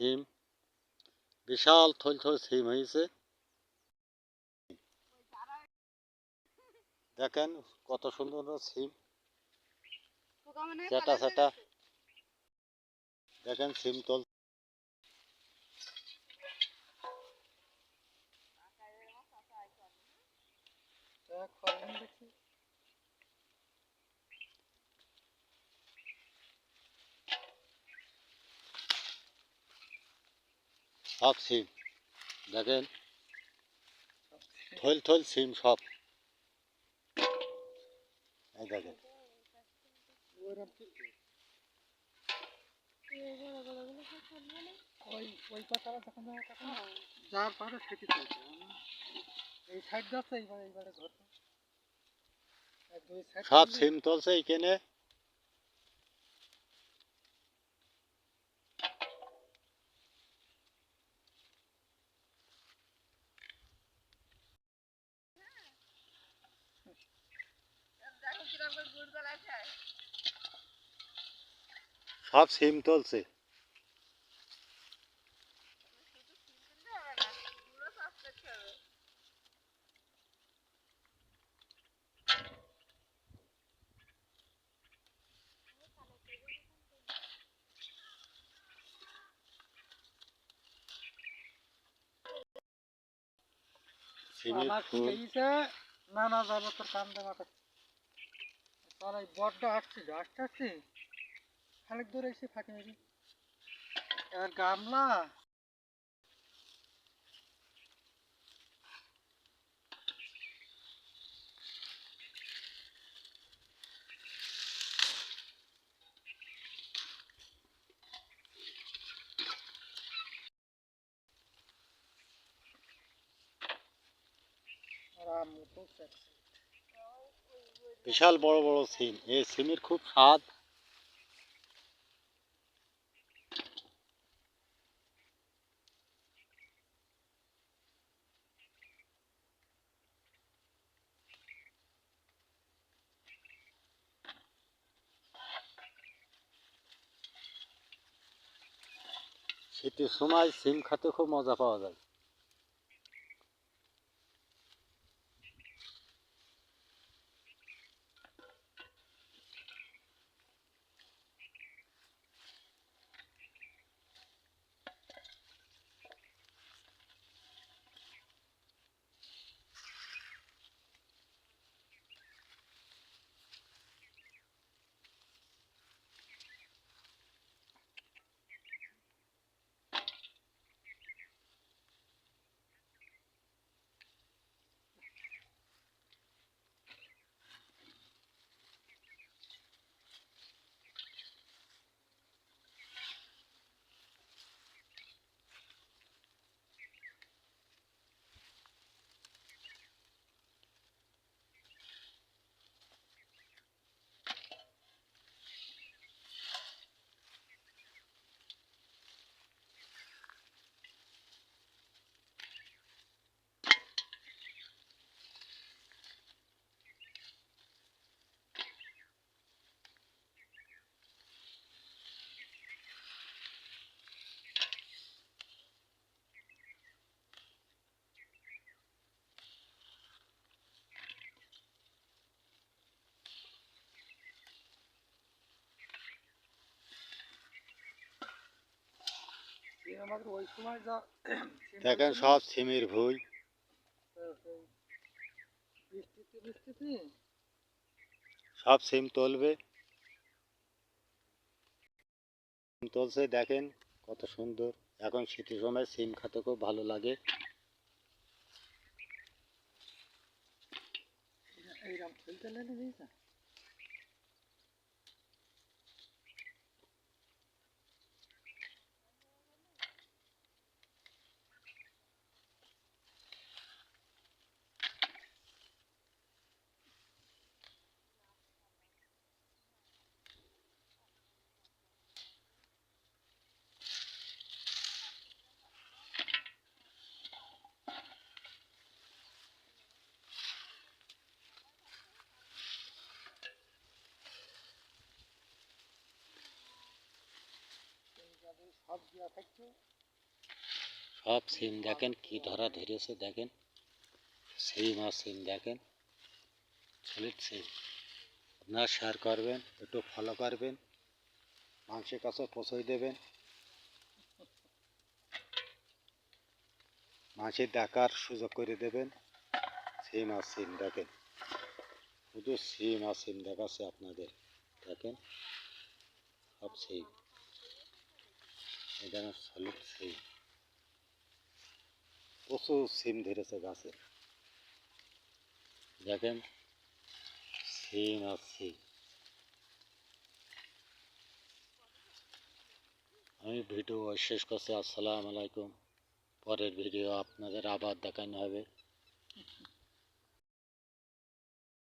সিম, বিশাল থল থল সিম হয়েছে। দেখেন কত সুন্দর সিম। সেটা সেটা দেখেন সিম তোল সব সিম দেখেন? থল থল সিম সব। এই দেখেন। যার পারে সেটি এই সাইড যাচ্ছে এইবারে এইবারে সাইড সব সিম তুলছে এইখানে। সব সিম তুলছে। আমার খেয়েছে? নানা যাবে তোর কাম দেওয়া তার এই বড্ড আসছিল আসতে আসতে খানিক দূরে এসে ফাঁকি মেরি। এবার গামলা। মতো চাচ্ছে বিশাল বড় বড় সিম। এই সিমের খুব স্বাদ। শীতের সময় সিম খেতে খুব মজা পাওয়া যায়। দেখেন সব সিমের বৃষ্টিতে সব সিম তুলবে। সিম তুলছে দেখেন কত সুন্দর। এখন শীতের সময় সিম খেতে খুব ভালো লাগে। এইরকম সব সিম দেখেন, কি ধরা ধরেছে দেখেন। সিম আর সিম দেখেন। সলিড সিম। শেয়ার করবেন, একটু ফলো করবেন। মানুষের কাছে পৌঁছই দেবেন। মানুষের দেখার সুযোগ করে দেবেন। সিম আর সিম দেখেন। শুধু সিম আর সিম দেখাচ্ছে আপনাদের। দেখেন? সব সিম। এটা সলিড সিম প্রচুর সিম ধরেছে গাছে দেখেন সিম আর সিম আমি ভিডিও শেষ করছি, আসসালামু আলাইকুম। পরের ভিডিও আপনাদের আবার দেখানো হবে।